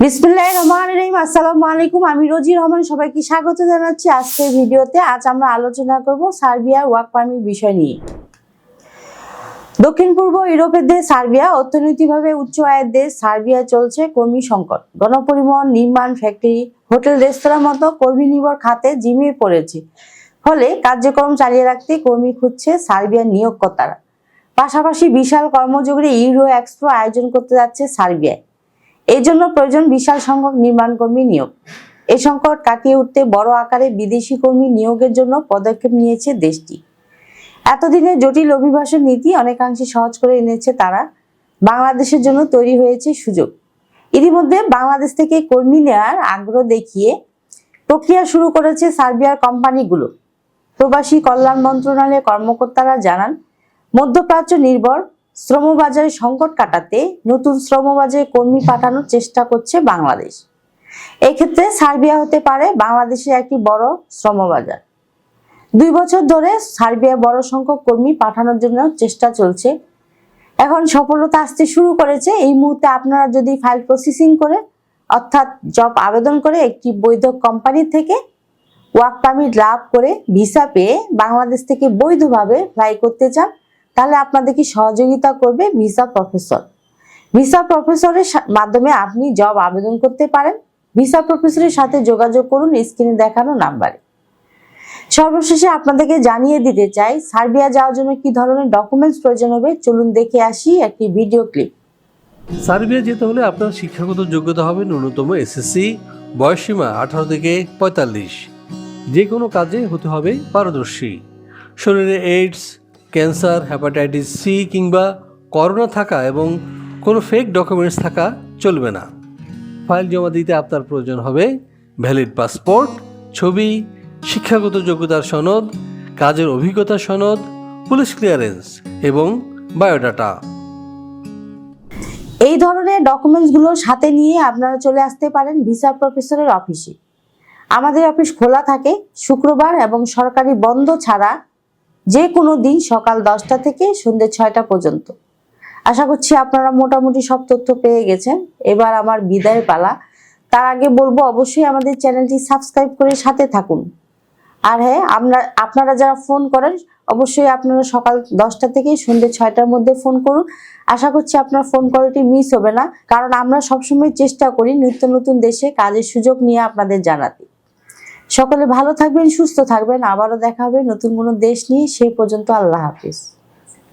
বিসমিল্লাহ রহমান রহিম। আসসালামু আলাইকুম, আমি রোজি রহমান, সবাইকে স্বাগত জানাচ্ছি আজকের ভিডিওতে। আজ আমরা আলোচনা করব সার্বিয়ার ওয়ার্ক পারমিট বিষয় নিয়ে। দক্ষিণ পূর্ব ইউরোপের দেশ সার্বিয়া, অর্থনৈতিকভাবে উচ্চ আয়ের দেশ সার্বিয়া চলছে কর্মী সংকট। গণপরিবহন, নির্মাণ, ফ্যাক্টরি, হোটেল রেস্তোরাঁ মতো কর্মী নির্ভর খাতে জিমিয়ে পড়েছে। ফলে কার্যক্রম চালিয়ে রাখতে কর্মী খুঁজছে সার্বিয়ার নিয়োগকর্তারা। পাশাপাশি বিশাল কর্মযোগী ইউরো এক্সপো আয়োজন করতে যাচ্ছে সার্বিয়ায়। এই জন্য প্রয়োজন বিশাল সংখ্যক নির্মাণ কর্মী নিয়োগ। এ সংকট কাটিয়ে উঠতে বড় আকারে বিদেশি কর্মী নিয়োগের জন্য পদক্ষেপ নিয়েছে দেশটি। এতদিনে জটিল অভিবাসন নীতি অনেকাংশে সহজ করে এনেছে তারা। বাংলাদেশের জন্য তৈরি হয়েছে সুযোগ। ইতিমধ্যে বাংলাদেশ থেকে কর্মী নেওয়ার আগ্রহ দেখিয়ে প্রক্রিয়া শুরু করেছে সার্বিয়ার কোম্পানিগুলো। প্রবাসী কল্যাণ মন্ত্রণালয়ের কর্মকর্তারা জানান, মধ্যপ্রাচ্য নির্ভর শ্রমবাজারে সংকট কাটাতে নতুন শ্রমবাজারে কর্মী পাঠানোর চেষ্টা করছে বাংলাদেশ। এক্ষেত্রে সার্বিয়া হতে পারে বাংলাদেশের একটি বড় শ্রমবাজার। দুই বছর ধরে সার্বিয়া বড় সংখ্যক কর্মী পাঠানোর জন্য চেষ্টা চলছে। এখন সফলতা আসতে শুরু করেছে। এই মুহূর্তে আপনারা যদি ফাইল প্রসেসিং করে, অর্থাৎ জব আবেদন করে একটি বৈধ কোম্পানি থেকে ওয়ার্ক পারমিট লাভ করে ভিসা পেয়ে বাংলাদেশ থেকে বৈধভাবে ফ্লাই করতে চান তাহলে আপনাদেরকে সহযোগিতা করবে ভিসা প্রফেসর? ভিসা প্রফেসরের মাধ্যমে আপনি জব আবেদন করতে পারেন। ভিসা প্রফেসরের সাথে যোগাযোগ করুন স্ক্রিনে দেখানো নাম্বারে সর্বশেষে আপনাদেরকে জানিয়ে দিতে চাই, সার্বিয়া যাওয়ার জন্য কি ধরনের ডকুমেন্টস প্রয়োজন হবে? চলুন দেখে আসি একটি ভিডিও ক্লিপ সার্বিয়া যেতে হলে আপনার শিক্ষাগত যোগ্যতা হবে ন্যূনতম এসএসসি, বয়সসীমা আঠারো থেকে পঁয়তাল্লিশ। যে কোনো কাজে হতে হবে পারদর্শী। শরীরে এইডস ক্যান্সার হ্যাপাটাইটিস সি কিংবা করোনা থাকা এবং কোনো ফেক ডকুমেন্টস থাকা চলবে না। ফাইল জমা দিতে আপনার প্রয়োজন হবে ভ্যালিড পাসপোর্ট ছবি, শিক্ষাগত যোগ্যতার সনদ, কাজের অভিজ্ঞতা সনদ পুলিশ ক্লিয়ারেন্স এবং বায়োডাটা এই ধরনের ডকুমেন্টসগুলো সাথে নিয়ে আপনারা চলে আসতে পারেন ভিসা প্রফেসরের অফিসে আমাদের অফিস খোলা থাকে শুক্রবার এবং সরকারি বন্ধ ছাড়া যে কোনো দিন সকাল দশটা থেকে সন্ধ্যে ছয়টা পর্যন্ত। আশা করছি আপনারা মোটামুটি সব তথ্য পেয়ে গেছেন। এবার আমার বিদায় পালা। তার আগে বলব, অবশ্যই আমাদের চ্যানেলটি সাবস্ক্রাইব করে সাথে থাকুন। আর হ্যাঁ আমরা, আপনারা যারা ফোন করেন, অবশ্যই আপনারা সকাল দশটা থেকে সন্ধ্যে ছয়টার মধ্যে ফোন করুন। আশা করছি আপনার ফোন কলটি মিস হবে না। কারণ আমরা সবসময় চেষ্টা করি নিত্য নতুন দেশে কাজের সুযোগ নিয়ে আপনাদের জানাতে। সকলে ভালো থাকবেন, সুস্থ থাকবেন। আবারও দেখা হবে নতুন কোনো দেশ নিয়ে। সে পর্যন্ত আল্লাহ হাফিজ।